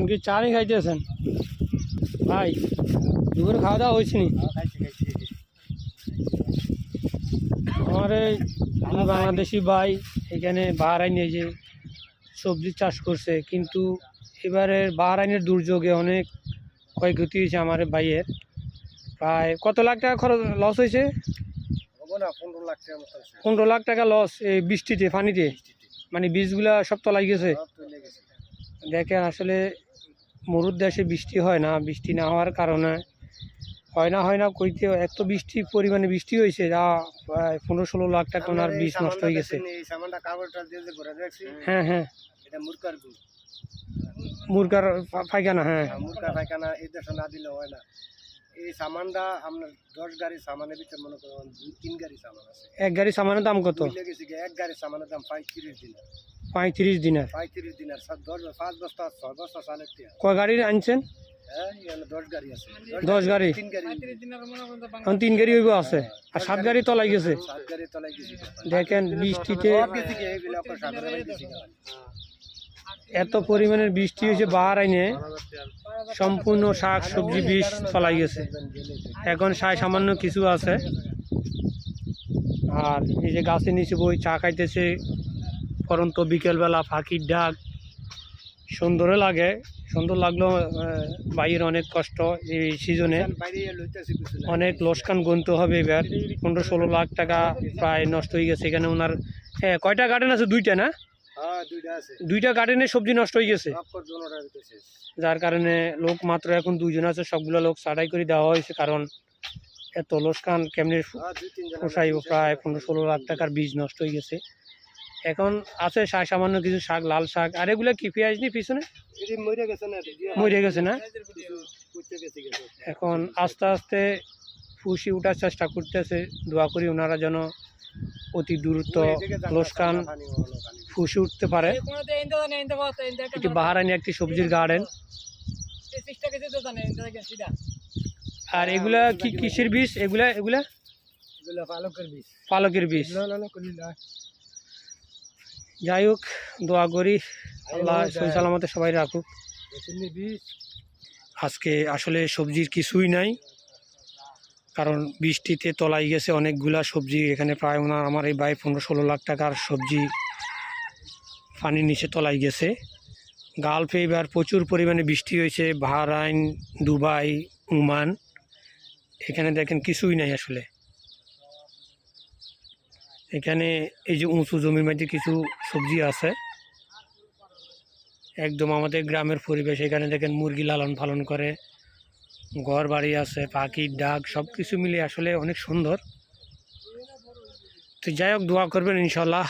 এখন কি চা নিয়ে খাইতেছেন। ভাই দুপুরে খাওয়া দাওয়া হয়েছে নি? আমার এই আমি বাংলাদেশি ভাই এখানে বাহারাইনে যে সবজি চাষ করছে কিন্তু এবারে বাহারাইনের দুর্যোগে অনেক ক্ষয়ক্ষতি হয়েছে আমার ভাইয়ের। প্রায় কত লাখ টাকা খরচ লস হয়েছে? পনেরো লাখ টাকা লস এই বৃষ্টিতে পানিতে? মানে বীজগুলা সব তলাই গেছে? সব চলে গেছে। দেখেন আসলে মরুর দেশে বৃষ্টি হয় না বৃষ্টি না হওয়ার কারণে হয় না হয় না কইতে এত বৃষ্টি পরিমাণে বৃষ্টি হয়েছে যা পনেরো ষোলো লাখ টাকা ওনার বীজ নষ্ট হয়ে গেছে। হ্যাঁ হ্যাঁ। মুরগার পায়খানা হ্যাঁ। মুরকা পায়খানা এই দেশে না দিলে হয় না। এই সামানটা আপনার দশ গাড়ি সামানের ভিতরে মনে করেন দুই তিন গাড়ি সামান আছে। এক গাড়ি সামানের দাম কত? এক গাড়ি সামানের দাম পঁয়ত্রিশ দিনের পঁয়ত্রিশ দিনের। পঁয়ত্রিশ দিনের পাঁচ বস্তা ছয় বস্তা চালের কয় গাড়ি আনছেন? হ্যাঁ দশ গাড়ি আছে। দশ গাড়ি তিন গাড়ি। এখন তিন গাড়ি হইব আছে। আর সাত গাড়ি তলাই গেছে। সাত গাড়ি তলায় গেছি। দেখেন বৃষ্টিতে গেছি গা। এত পরিমাণের বৃষ্টি হয়েছে বাহার আইনে। সম্পূর্ণ শাক সবজি বীজ তলাই গেছে। এখন সায় সামান্য কিছু আছে। আর এই যে গাছের নিচে বই চা খাইতেছে পরন্ত বিকেলবেলা পাখির ডাক। সুন্দরও লাগে সুন্দর লাগলেও আহ, বাইরের অনেক কষ্ট এই সিজনে। অনেক লোসকান গুনতে হবে এবার। পনেরো ষোলো লাখ টাকা প্রায় নষ্ট হয়ে গেছে। এখানে ওনার হ্যাঁ কয়টা গার্ডেন আছে? দুইটা না? হ্যাঁ দুইটা গার্ডেনে সবজি নষ্ট হয়ে গেছে। যার কারণে লোক মাত্র এখন দুইজন আছে সবগুলো লোক ছাড়াই করে দেওয়া হয়েছে। কারণ এত লোসকান কেমনি হ্যাঁ পোষাইব? প্রায় পনেরো ষোলো লাখ টাকার বীজ নষ্ট হয়ে গেছে। এখন আছে শাক সামান্য কিছু শাক লাল শাক। আর এগুলো কি পেঁয়াজ নি পিছনে? মরে গেছে না এখন আস্তে আস্তে ফুসি উঠার চেষ্টা করতেছে। দোয়া করি ওনারা যেন অতি দ্রুত লোসকান ফুসি উঠতে পারে। এটি বাহারানি একটি সবজির গার্ডেন। আর এগুলা কি কিসের বীজ এগুলা এগুলা? পালকের বীজ পালকের বীজ যাই হোক দোয়া করি আল্লাহ সহি সালামতে সবাই রাখুক। আজকে আসলে সবজির কিছুই নাই কারণ বৃষ্টিতে তলাই গেছে অনেকগুলা সবজি এখানে প্রায় ওনার আমার এই বাই পনেরো ষোলো লাখ টাকার সবজি পানির নিচে তলাই গেছে। গালফে এবার প্রচুর পরিমাণে বৃষ্টি হয়েছে বাহরাইন দুবাই ওমান এখানে দেখেন কিছুই নাই আসলে। এখানে এই যে উঁচু জমির মধ্যে কিছু সবজি আছে। একদম আমাদের গ্রামের পরিবেশ, এখানে দেখেন মুরগি লালন পালন করে। ঘর বাড়ি আছে পাখির ডাক সব কিছু মিলে আসলে অনেক সুন্দর। তো যাই হোক, দোয়া করবেন ইনশাল্লাহ